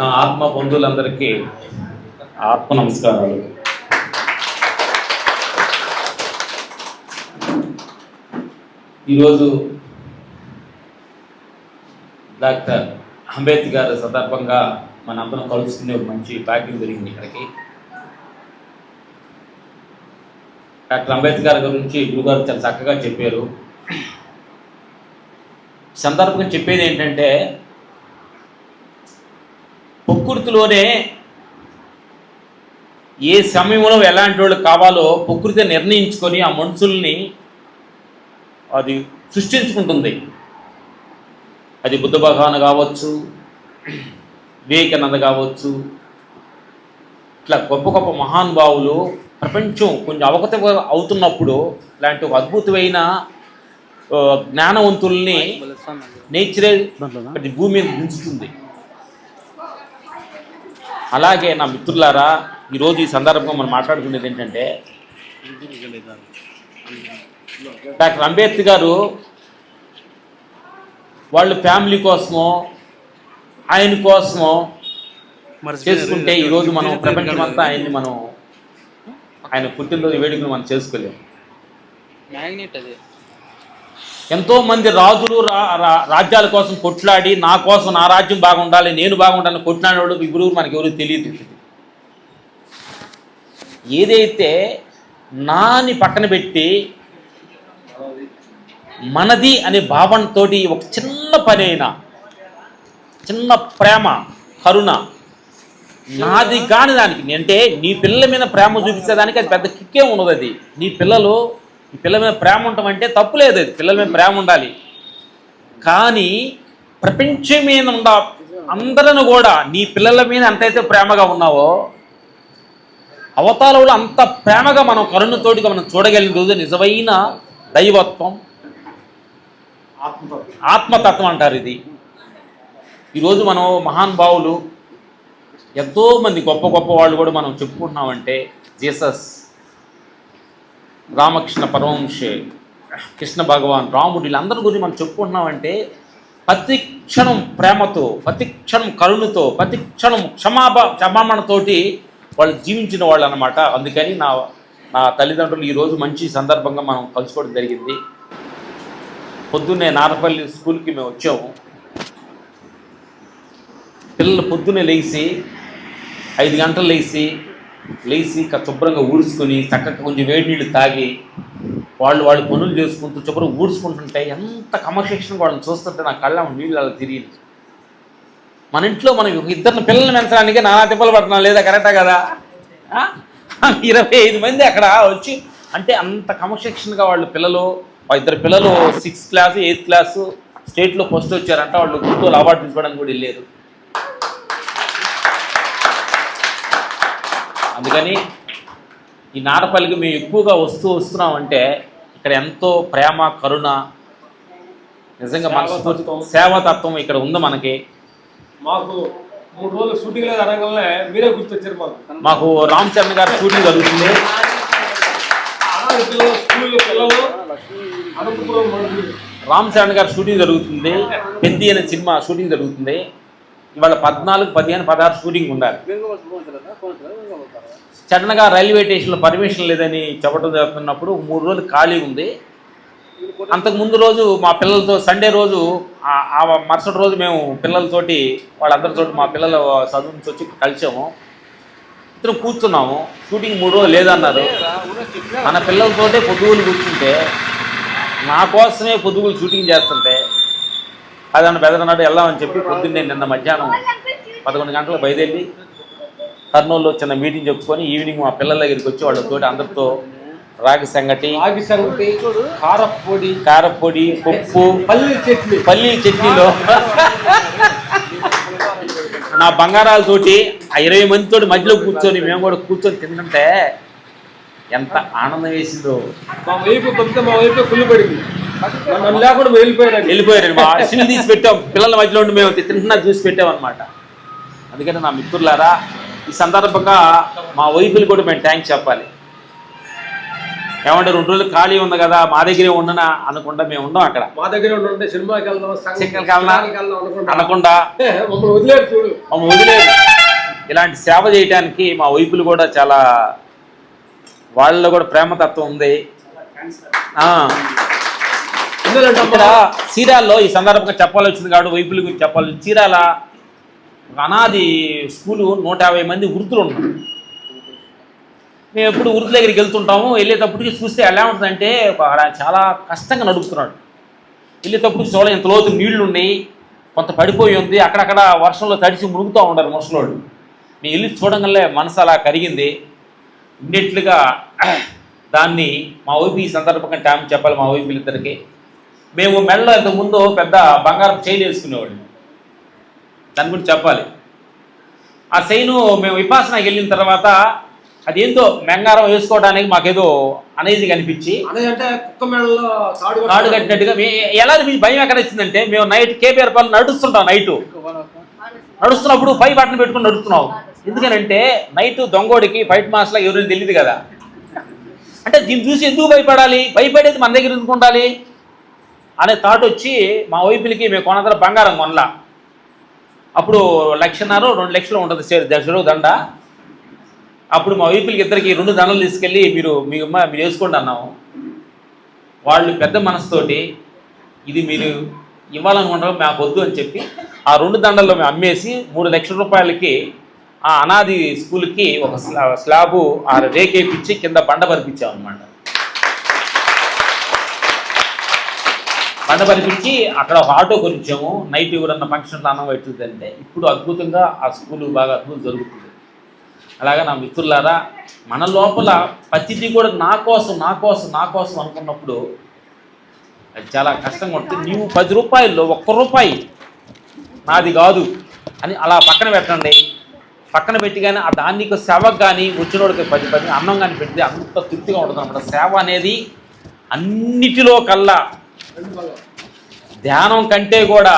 నా ఆత్మ బంధువులందరికీ ఆత్మ నమస్కారాలు. ఈరోజు డాక్టర్ అంబేద్కర్ సందర్భంగా మనందరం కలుసుకునే ఒక మంచి భాగ్యం జరిగింది ఇక్కడికి. డాక్టర్ అంబేద్కర్ గురించి గురుగారు చాలా చక్కగా చెప్పారు. సందర్భంగా చెప్పేది ఏంటంటే ప్రకృతిలోనే ఏ సమయంలో ఎలాంటి వాళ్ళు కావాలో ప్రకృతి నిర్ణయించుకొని ఆ మనుషుల్ని అది సృష్టించుకుంటుంది. అది బుద్ధ భగవాన్ కావచ్చు వివేకానంద కావచ్చు ఇట్లా గొప్ప గొప్ప మహానుభావులు ప్రపంచం కొంచెం అవగత అవుతున్నప్పుడు ఇలాంటి ఒక అద్భుతమైన జ్ఞానవంతుల్ని నేచరే అది భూమి మీద దించుతుంది. అలాగే నా మిత్రులారా ఈరోజు ఈ సందర్భంగా మనం మాట్లాడుకునేది ఏంటంటే డాక్టర్ అంబేద్కర్ గారు వాళ్ళ ఫ్యామిలీ కోసమో ఆయన కోసమో చేసుకుంటే ఈరోజు మనం ప్రపంచం అంతా ఆయన్ని మనం ఆయన పుట్టినరోజు వేడుకలు మనం చేసుకోలేము. మ్యాగ్నెట్ అది. ఎంతో మంది రాజులు రా రాజ్యాల కోసం కొట్లాడి నా కోసం నా రాజ్యం బాగుండాలి నేను బాగుండాలని కొట్లాడేవాడు ఇప్పుడు మనకి ఎవరు తెలియదు. ఏదైతే నాని పక్కన పెట్టి మనది అనే భావనతో ఒక చిన్న పని అయినా చిన్న ప్రేమ కరుణ నాది కాని దానికి అంటే నీ పిల్లల మీద ప్రేమ చూపించేదానికి అది పెద్ద కిక్కే ఉండదు అది నీ పిల్లలు ఈ పిల్లల మీద ప్రేమ ఉండటం తప్పు లేదు అది పిల్లల మీద ప్రేమ ఉండాలి. కానీ ప్రపంచం మీద ఉండ అందరిని కూడా నీ పిల్లల మీద ఎంతైతే ప్రేమగా ఉన్నావో అవతారంలో అంత ప్రేమగా మనం కరుణతోటిగా మనం చూడగలిగిన రోజు నిజమైన దైవత్వం ఆత్మతత్వం అంటారు ఇది. ఈరోజు మనం మహానుభావులు భావులు ఎంతోమంది గొప్ప గొప్ప వాళ్ళు కూడా మనం చెప్పుకుంటున్నామంటే జీసస్ రామకృష్ణ పరమహంసే. కృష్ణ భగవాన్ రాముడు వీళ్ళందరి గురించి మనం చెప్పుకుంటున్నామంటే ప్రతిక్షణం ప్రేమతో ప్రతిక్షణం కరుణతో ప్రతిక్షణం క్షమాభ క్షమామణతోటి వాళ్ళు జీవించిన వాళ్ళు అనమాట అందుకని నా నా తల్లిదండ్రులు ఈరోజు మంచి సందర్భంగా మనం కలుసుకోవడం జరిగింది. పొద్దున్నే నారపల్లి స్కూల్కి మేము వచ్చాము. పిల్లలు పొద్దున్నే లేచి ఐదు గంటలు లేచి లేచి శుభ్రంగా ఊడ్చుకొని చక్కగా కొంచెం వేడి నీళ్ళు తాగి వాళ్ళు వాళ్ళు పనులు చేసుకుంటూ శుభ్రంగా ఊడ్చుకుంటుంటే ఎంత క్రమశిక్షణ వాళ్ళని చూస్తుంటే నా కళ్ళ నీళ్ళు అలా తిరిగి మన ఇంట్లో మనం ఒక ఇద్దరిని పిల్లల్ని పెంచడానికి నానా తిప్పలు పడుతున్నాం లేదా కరెక్టా కదా? ఇరవై ఐదు మంది అక్కడ వచ్చి అంటే అంత క్రమశిక్షణగా వాళ్ళు పిల్లలు ఇద్దరు పిల్లలు సిక్స్త్ క్లాసు ఎయిత్ క్లాసు స్టేట్లో ఫస్ట్ వచ్చారంట వాళ్ళు గుర్తులు అవార్డు తీసుకోవడానికి కూడా వెళ్ళారు. అందుకని ఈ నాటపల్లికి మేము ఎక్కువగా వస్తూ వస్తున్నామంటే ఇక్కడ ఎంతో ప్రేమ కరుణ నిజంగా మనస్ఫూర్తి సేవతత్వం. ఇక్కడ ఉంది మనకి. మాకు మూడు రోజులు షూటింగ్ అనగానే మీరే గుర్తొచ్చారు మాకు. మాకు రామ్ చరణ్ గారి షూటింగ్ జరుగుతుంది. రామ్ చరణ్ గారి షూటింగ్ జరుగుతుంది. పెద్ది అనే సినిమా షూటింగ్ జరుగుతుంది. ఇవాళ పద్నాలుగు పదిహేను పదహారు షూటింగ్ ఉండాలి. సడన్గా రైల్వే స్టేషన్లో పర్మిషన్ లేదని చెప్పడం జరుగుతున్నప్పుడు మూడు రోజులు ఖాళీ ఉంది. అంతకు ముందు రోజు మా పిల్లలతో సండే రోజు ఆ- మరుసటి రోజు మేము పిల్లలతోటి వాళ్ళందరితో మా పిల్లల చదువు నుంచి వచ్చి కలిసాము. ఇద్దరు కూర్చున్నాము. షూటింగ్ మూడు రోజులు లేదన్నారు. మన పిల్లలతోటే పొద్దుగులు కూర్చుంటే నా కోసమే పొద్దుగులు షూటింగ్ చేస్తుంటే అదన్న బెదరన్నాడు వెళ్దామని చెప్పి పొద్దున్నే నిన్న మధ్యాహ్నం పదకొండు గంటలకు బయలుదేరి కర్నూలులో చిన్న మీటింగ్ చెప్పుకొని ఈవినింగ్ మా పిల్లల దగ్గరికి వచ్చి వాళ్ళతోటి అందరితో రాగి సంగటి రాగి సంగటి కారపొడి కారపొడి పప్పు పల్లి చట్నీ. పల్లి చట్నీలో నా బంగారాలతోటి ఆ ఇరవై మందితో మధ్యలో కూర్చొని మేము కూడా కూర్చొని తింటుంటే ఎంత ఆనందం వేసిందో. మా వైపు పంపితే మా వైపు కుళ్ళు పడింది లేకుండా వెళ్ళిపోయారు వెళ్ళిపోయారు తీసి పెట్టాం. పిల్లల మధ్యలో ఉండి మేము తింటున్నా చూసి పెట్టాం అనమాట అందుకని నా మిత్రులారా ఈ సందర్భంగా మా వైపులు కూడా మేము థ్యాంక్స్ చెప్పాలి. ఏమంటే రెండు రోజులు ఖాళీ ఉంది కదా మా దగ్గరే ఉండనా అనకుండా మేము ఉండం అక్కడ. మా దగ్గర సినిమాకి వెళ్దాం అనుకుంటా. అనకుండా. మమ్మల్ని వదిలేడు చూడు. మమ్మల్ని వదిలేదు ఇలాంటి సేవ చేయడానికి మా వైపులు కూడా చాలా వాళ్ళలో కూడా ప్రేమతత్వం ఉంది. ఇక్కడ చీరాల్లో ఈ సందర్భంగా చెప్పాలి వచ్చింది కాబట్టి వైపుల గురించి చెప్పాలి చీరాల ఒక అనాది స్కూలు నూట యాభై మంది వృత్తులు ఉన్నారు. మేము ఎప్పుడు వృద్ధుల దగ్గరికి వెళ్తుంటాము వెళ్ళేటప్పటికి చూస్తే ఎలా ఉంటుందంటే ఆడ చాలా కష్టంగా నడుపుతున్నాడు. వెళ్ళేటప్పటికి చూడ ఇంత లోతు నీళ్ళు ఉన్నాయి కొంత పడిపోయి ఉంది అక్కడక్కడ వర్షంలో తడిచి మునుగుతూ ఉండరు ముసలోడు నేను వెళ్ళి చూడంగానే మనసు అలా కరిగింది. ఇమ్మీడియట్లుగా దాన్ని మా వైపు ఈ సందర్భంగా టైం చెప్పాలి మా వైపు ఇద్దరికి మేము మెడలో ఇంతకుముందు పెద్ద బంగారం చైన్ వేసుకునేవాడిని దాని గురించి చెప్పాలి. ఆ చైను మేము విపాసనకి వెళ్ళిన తర్వాత అదేందో బంగారం వేసుకోవడానికి మాకేదో అనేదిగా అనిపించి అనేది అంటే కుక్క మెడలో తాడు కాడు కట్టినట్టుగా మే ఎలా మీకు భయం ఎక్కడ వచ్చిందంటే మేము నైట్ కేపీఆర్ పనులు నడుస్తుంటాం నైటు. నడుస్తున్నప్పుడు పై బట్టలు పెట్టుకుని నడుస్తున్నాం. ఎందుకనంటే నైట్ దొంగోడికి ఫైట్ మాస్టర్ ఎవరైనా తెలియదు కదా. అంటే దీన్ని చూసి ఎందుకు భయపడాలి? భయపడేది మన దగ్గర ఎందుకు ఉండాలి? అనే థాట్ వచ్చి మా వైపులకి మేము కొనందర బంగారం కొనలా. అప్పుడు లక్షన్నర రెండు లక్షలు ఉంటుంది సేరు దశలో దండ. అప్పుడు మా వైపులకి ఇద్దరికి రెండు దండలు తీసుకెళ్ళి మీరు మీ అమ్మ మీరు వేసుకోండి అన్నాము. వాళ్ళు పెద్ద మనసుతోటి ఇది మీరు ఇవ్వాలనుకుంటారు మాకు వద్దు అని చెప్పి ఆ రెండు దండల్లో మేము అమ్మేసి మూడు లక్షల రూపాయలకి ఆ అనాది స్కూల్కి ఒక స్లాబ్ స్లాబు ఆ రేకేపించి కింద బండ పరిపించాం అనమాట బండ అక్కడ ఒక ఆటో కొనిచ్చాము నైట్ ఎవరన్నా ఫంక్షన్లో అన్నం పెట్టుతుందంటే ఇప్పుడు అద్భుతంగా ఆ స్కూల్ బాగా అద్భుతం జరుగుతుంది. అలాగా నా మిత్రులారా మన లోపల ప్రతిదీ కూడా నా కోసం నా కోసం నా కోసం అనుకున్నప్పుడు అది చాలా కష్టంగా ఉంటుంది. నీవు పది రూపాయల్లో ఒక్క రూపాయి నాది కాదు అని అలా పక్కన పెట్టండి. పక్కన పెట్టి కానీ ఆ దానికి సేవకు కానీ వచ్చినోడికి పది పది అన్నం కానీ పెడితే అంత తృప్తిగా ఉంటుంది అనమాట సేవ అనేది అన్నిటిలో కల్లా ధ్యానం కంటే కూడా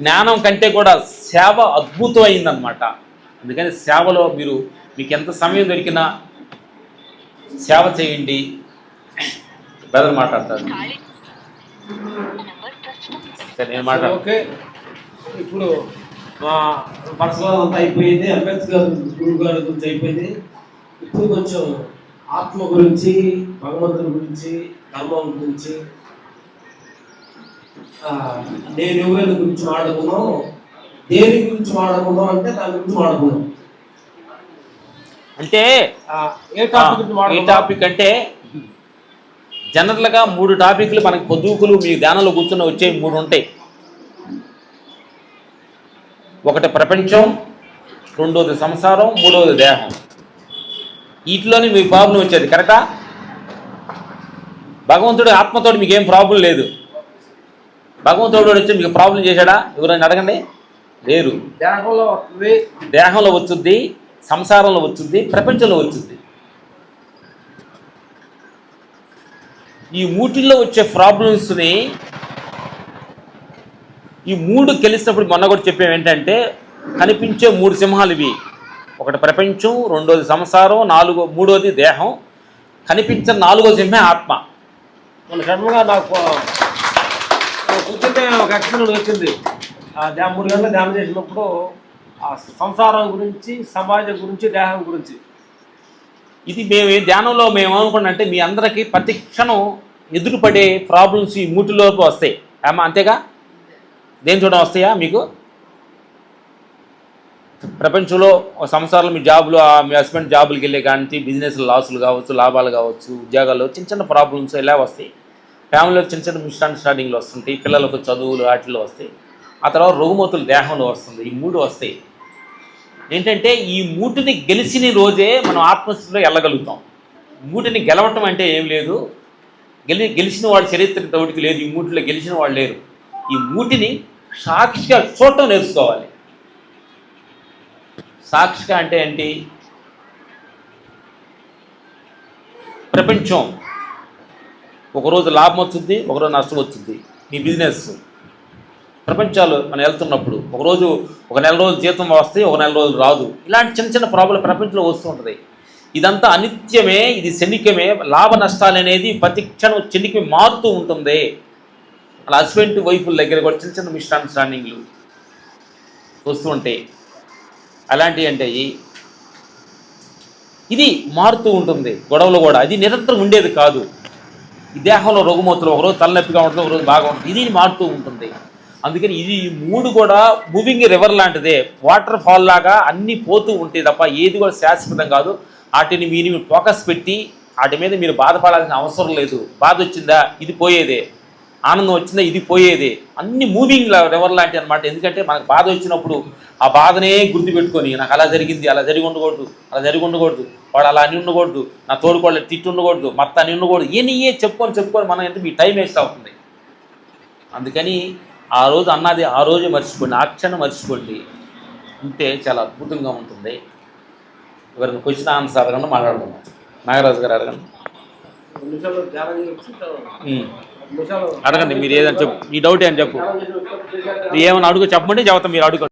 జ్ఞానం కంటే కూడా సేవ అద్భుతమైందనమాట అందుకని సేవలో మీరు మీకు ఎంత సమయం దొరికినా సేవ చేయండి. బ్రదర్ మాట్లాడతారు సరే నేను మాట్లాడు ఓకే. ఇప్పుడు మా పర్సనల్ అంతా అయిపోయింది. అంబేద్కర్ గురువు గారి గురించి అయిపోయింది. ఇప్పుడు కొంచెం ఆత్మ గురించి భగవంతుని గురించి ధర్మం గురించి నేను ఎవరి గురించి మాట్లాడుకున్నాం దేని గురించి మాట్లాడుకున్నాం అంటే దాని గురించి మాట్లాడుకున్నాం అంటే ఏ టాపిక్ అంటే జనరల్గా మూడు టాపిక్లు మనకి పొద్దుకులు మీ ధ్యానంలో కూర్చొని వచ్చే మూడు ఉంటాయి. ఒకటి ప్రపంచం రెండోది సంసారం మూడోది దేహం. వీటిలోనే మీ ప్రాబ్లం వచ్చేది కరెక్టా భగవంతుడు ఆత్మతోటి మీకు ఏం ప్రాబ్లం లేదు. భగవంతుడు వచ్చి మీకు ప్రాబ్లం చేశాడా? ఎవరైనా అడగండి. లేరు. దేహంలో వస్తుంది. దేహంలో వచ్చుద్ది సంసారంలో వచ్చుద్ది ప్రపంచంలో వచ్చుద్ది. ఈ మూటిల్లో వచ్చే ప్రాబ్లమ్స్ని ఈ మూడు కలిసినప్పుడు మొన్న కూడా చెప్పాం ఏంటంటే కనిపించే మూడు సింహాలు ఇవి. ఒకటి ప్రపంచం రెండోది సంసారం నాలుగో మూడోది దేహం. కనిపించని నాలుగో సింహే ఆత్మ. నాకు నాకు కూర్చుంటే ఒక ఎక్స్పీరియన్స్ వచ్చింది. ఆ మూడు గంటలు ధ్యానం చేసినప్పుడు ఆ సంసారం గురించి సమాజం గురించి దేహం గురించి. ఇది మేము ధ్యానంలో మేము ఏమనుకున్నాం మీ అందరికీ ప్రతి క్షణం ఎదురుపడే ప్రాబ్లమ్స్ ఈ మూటిలోపు వస్తాయి. ఏమా అంతేగా? దేని చూడడం వస్తాయా మీకు? ప్రపంచంలో సంవత్సరాలు మీ జాబులు మీ హస్బెండ్ జాబులకి వెళ్ళే కానీ బిజినెస్ లాసులు కావచ్చు లాభాలు కావచ్చు ఉద్యోగాలు చిన్న చిన్న ప్రాబ్లమ్స్ ఇలా వస్తాయి? ఫ్యామిలీలో చిన్న చిన్న మిస్అండర్స్టాండింగ్లు వస్తుంటాయి పిల్లలకు చదువులు వాటిలో వస్తాయి. ఆ తర్వాత రుగ్మతులు దేహంలో వస్తుంది ఈ మూడు వస్తాయి. ఏంటంటే ఈ మూటిని గెలిచిన రోజే మనం ఆత్మస్థితిలో వెళ్ళగలుగుతాం మూటిని గెలవటం అంటే ఏం లేదు. గెలి గెలిచిన వాడి చరిత్ర తోటికి లేదు. ఈ మూటిలో గెలిచిన వాళ్ళు లేరు. ఈ మూటిని సాక్షిగా చూడటం నేర్చుకోవాలి. సాక్షిగా అంటే ఏంటి? ప్రపంచం. ఒకరోజు లాభం వచ్చింది ఒకరోజు నష్టం వచ్చింది. మీ బిజినెస్. ప్రపంచాలు మనం వెళ్తున్నప్పుడు ఒకరోజు ఒక నెల రోజులు జీతం వస్తే ఒక నెల రోజులు రాదు. ఇలాంటి చిన్న చిన్న ప్రాబ్లం ప్రపంచంలో వస్తూ ఉంటుంది ఇదంతా అనిత్యమే ఇది శనికమే లాభ నష్టాలు అనేది ప్రతి క్షణం చెనికి మారుతూ ఉంటుంది. అలా హస్బెండ్ వైఫుల దగ్గర కూడా చిన్న చిన్న మిస్అండర్స్టాండింగ్లు వస్తూ ఉంటాయి అలాంటివి అంటే ఇది మారుతూ ఉంటుంది గొడవలు కూడా. అది నిరంతరం ఉండేది కాదు. ఈ దేహంలో రుగ్మతులు ఒకరోజు తలనొప్పిగా ఉంటుంది ఒకరోజు బాగా ఉంటుంది ఇది మారుతూ ఉంటుంది. అందుకని ఇది మూడు కూడా మూవింగ్ రివర్ లాంటిదే. వాటర్ ఫాల్ లాగా అన్నీ పోతూ ఉంటాయి తప్ప ఏది కూడా శాశ్వతం కాదు. వాటిని మీరు ఫోకస్ పెట్టి వాటి మీద మీరు బాధపడాల్సిన అవసరం లేదు. బాధ వచ్చిందా? ఇది పోయేదే. ఆనందం వచ్చిందా? ఇది పోయేదే. అన్ని మూవింగ్ రివర్ లాంటి అనమాట ఎందుకంటే మనకు బాధ వచ్చినప్పుడు ఆ బాధనే గుర్తుపెట్టుకొని నాకు అలా జరిగింది అలా జరిగి ఉండకూడదు అలా జరిగి ఉండకూడదు వాడు అలా అని ఉండకూడదు నా తోడుకోళ్ళు తిట్టి ఉండకూడదు మత్త అని ఉండకూడదు ఏ ఏ చెప్పుకొని చెప్పుకొని మనం ఎంత మీ టైం వేస్ట్ అవుతుంది? అందుకని ఆ రోజు అన్నది ఆ రోజు మర్చిపోండి ఆ క్షణం మర్చిపోండి. ఉంటే చాలా అద్భుతంగా ఉంటుంది. ఎవరిని క్వశ్చన్ ఆన్సర్ అడగండి మాట్లాడుకుందాం. నాగరాజు గారు అడగండి. అడగండి మీరు ఏదైనా చెప్పు మీ డౌట్ ఏం చెప్పు. ఏమైనా అడుగు చెప్పమంటే చెబుతాం మీరు అడుగు